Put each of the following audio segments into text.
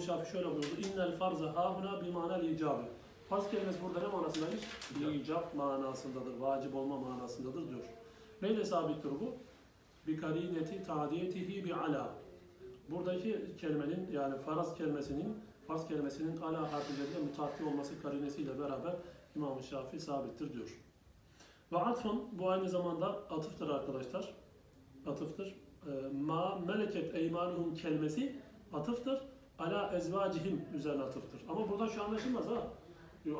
İmam Şafii şöyle buyurdu. İnnel farza hahuna bi manal icabı. Farz kelimesi burada ne manasındaymış? İcab manasındadır, vacip olma manasındadır diyor. Neyle sabittir bu? Bi karineti tadiyetihi bi ala. Buradaki kelimenin yani faraz kelimesinin farz kelimesinin ala harfi üzerinde mutakip olması karinesiyle beraber İmam Şafii sabittir diyor. Ve atfun bu aynı zamanda atıftır arkadaşlar. Atıftır. Ee, Ma meleket eymanuhum kelimesi atıftır. Ala ezvacihim üzerine atıftır. Ama burada şu anlaşılmaz ha.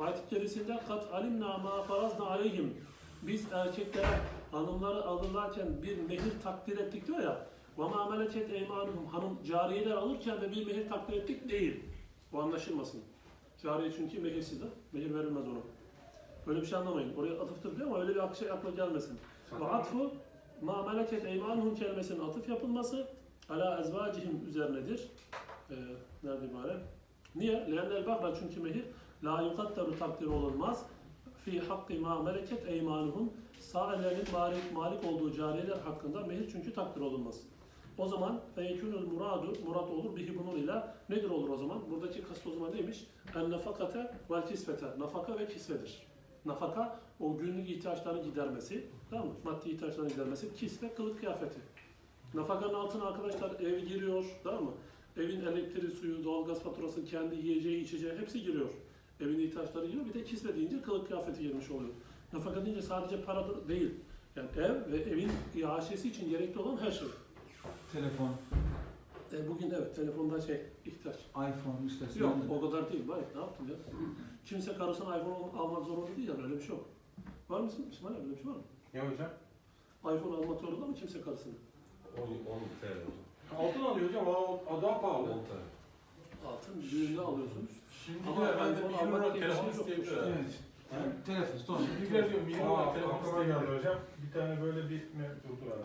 Ayet-i kerisinde kat alimna ma farazna aleyhim. Biz erkeklere hanımları alırlarken bir mehir takdir ettik diyor ya. Ve ma meleket eymanuhum hanım cariyeler alırken de bir mehir takdir ettik değil. Bu anlaşılmasın. Cariye çünkü mehirsiz de. Mehir verilmez ona. Böyle bir şey anlamayın. Oraya atıftır diyor ama öyle bir şey akla gelmesin. Ve atfu ma meleket eymanuhum kelimesinin atıf yapılması ala ezvacihim üzerinedir. Ee, nerede ibare? Niye? Leğenel bahra çünkü mehir la yukaddaru takdir olunmaz. Fi hakkı ma meleket eymanuhum sağ ellerinin malik, malik olduğu cariyeler hakkında mehir çünkü takdir olunmaz. O zaman feyekûnül muradu, murat olur bihi bunun ile nedir olur o zaman? Buradaki kast o zaman neymiş? En nafakate vel kisvete. Nafaka ve kisvedir. Nafaka o günlük ihtiyaçlarını gidermesi, tamam mı? Maddi ihtiyaçlarını gidermesi, kisve kılık kıyafeti. Nafakanın altına arkadaşlar ev giriyor, tamam mı? Evin elektriği, suyu, doğalgaz faturası, kendi yiyeceği, içeceği hepsi giriyor. Evin ihtiyaçları giriyor. Bir de kisve deyince kılık kıyafeti girmiş oluyor. Nafaka deyince sadece para da değil. Yani ev ve evin iaşesi için gerekli olan her şey. Telefon, E, bugün evet telefonda şey ihtiyaç. iPhone işte. Yok o kadar değil. Vay ne yaptın ya? Kimse karısına iPhone al- almak zorunda değil yani öyle bir şey yok. Var mısın İsmail öyle bir şey var mı? Ne hocam? iPhone almak zorunda mı kimse karısına? 10 10 TL hocam. Altın alıyor hocam. O, o daha 10 pahalı. TL. Altın düğünde alıyorsunuz. Şimdikiler ben de iPhone 1 almak lira diye bir telefon şey yok. isteyebilir. Evet. Yani telefon, son. Şimdikiler diyor 1 Aa, lira telefon aklıma geldi isteyebilir. hocam. Bir tane böyle bir mevzudu var.